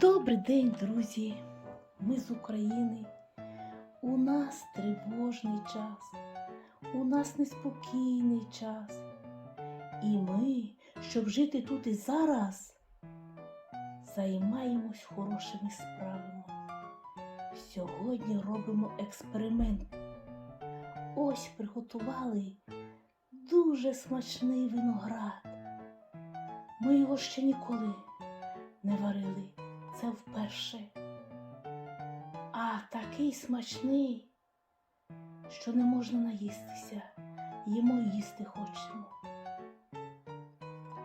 Добрий день, друзі! Ми з України. У нас тривожний час, у нас неспокійний час. І ми, щоб жити тут і зараз, займаємось хорошими справами. Сьогодні робимо експеримент. Ось приготували дуже смачний виноград. Ми його ще ніколи не варили. Це вперше. А такий смачний, що не можна наїстися. Їмо їсти хочемо.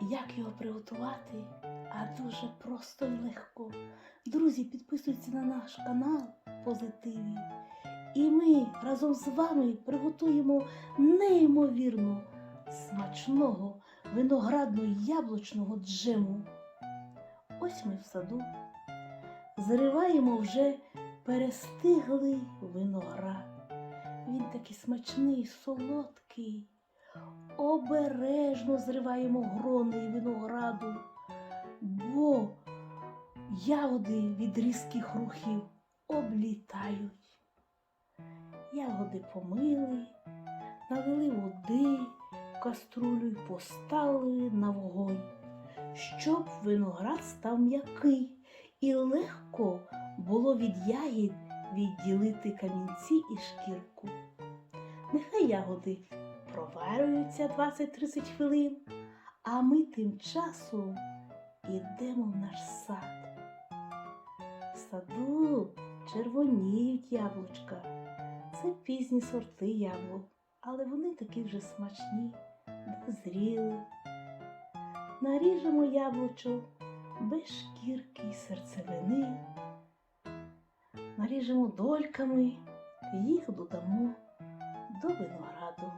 Як його приготувати? А дуже просто і легко. Друзі, підписуйтесь на наш канал Позитиві. І ми разом з вами приготуємо неймовірно смачного виноградно-яблучного джему. Ось ми в саду. Зриваємо вже перестиглий виноград. Він такий смачний, солодкий. Обережно зриваємо грони винограду, бо ягоди від різких рухів облітають. Ягоди помили, налили води, в каструлю й поставили на вогонь щоб виноград став м'який і легко було від ягід відділити камінці і шкірку. Нехай ягоди проварюються 20-30 хвилин, а ми тим часом ідемо в наш сад. В саду червоніють яблучка. Це пізні сорти яблук, але вони такі вже смачні, дозріли наріжемо яблучок без шкірки й серцевини, наріжемо дольками, їх додамо до винограду.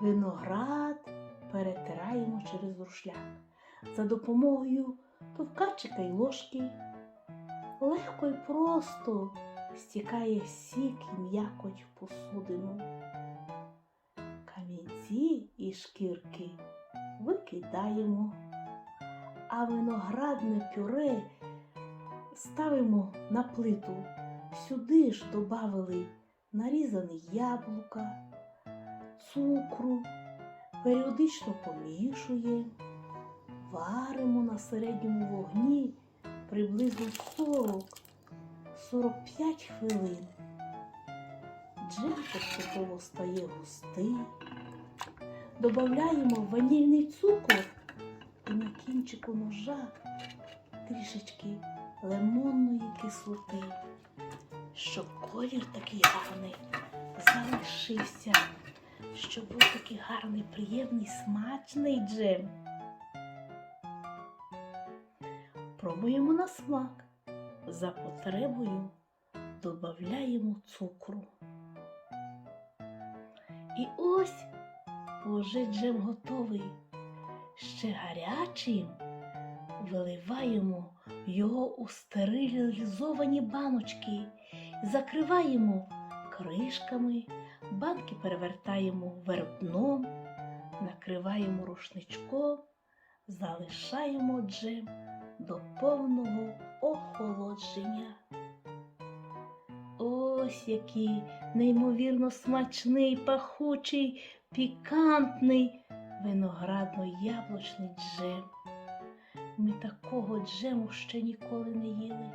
Виноград перетираємо через рушляк за допомогою товкачика й ложки. Легко й просто стікає сік і м'якоть в посудину. Камінці і шкірки викидаємо, а виноградне пюре ставимо на плиту. Сюди ж додали нарізані яблука, цукру, періодично помішуємо, варимо на середньому вогні приблизно 40-45 хвилин. Джем поступово стає густий. Додаємо ванільний цукор і на кінчику ножа трішечки лимонної кислоти, щоб колір такий гарний залишився, щоб був такий гарний, приємний, смачний джем. Пробуємо на смак. За потребою додаємо цукру. І ось уже джем готовий. Ще гарячим виливаємо його у стерилізовані баночки, закриваємо кришками, банки перевертаємо вверх дном, накриваємо рушничком, залишаємо джем до повного охолодження. Ось який неймовірно смачний, пахучий, пікантний виноградно-яблучний джем. Ми такого джему ще ніколи не їли.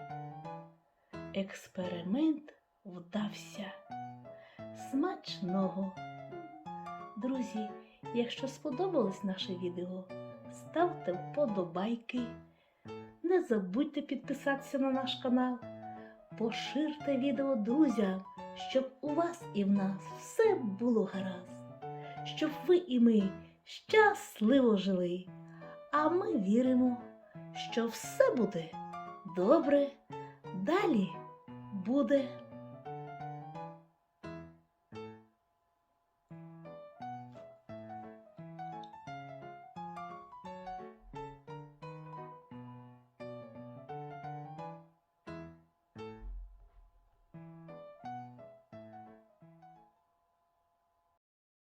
Експеримент вдався. Смачного! Друзі, якщо сподобалось наше відео, ставте вподобайки. Не забудьте підписатися на наш канал. Поширте відео друзям, щоб у вас і в нас все було гаразд, щоб ви і ми щасливо жили. А ми віримо, що все буде добре, далі буде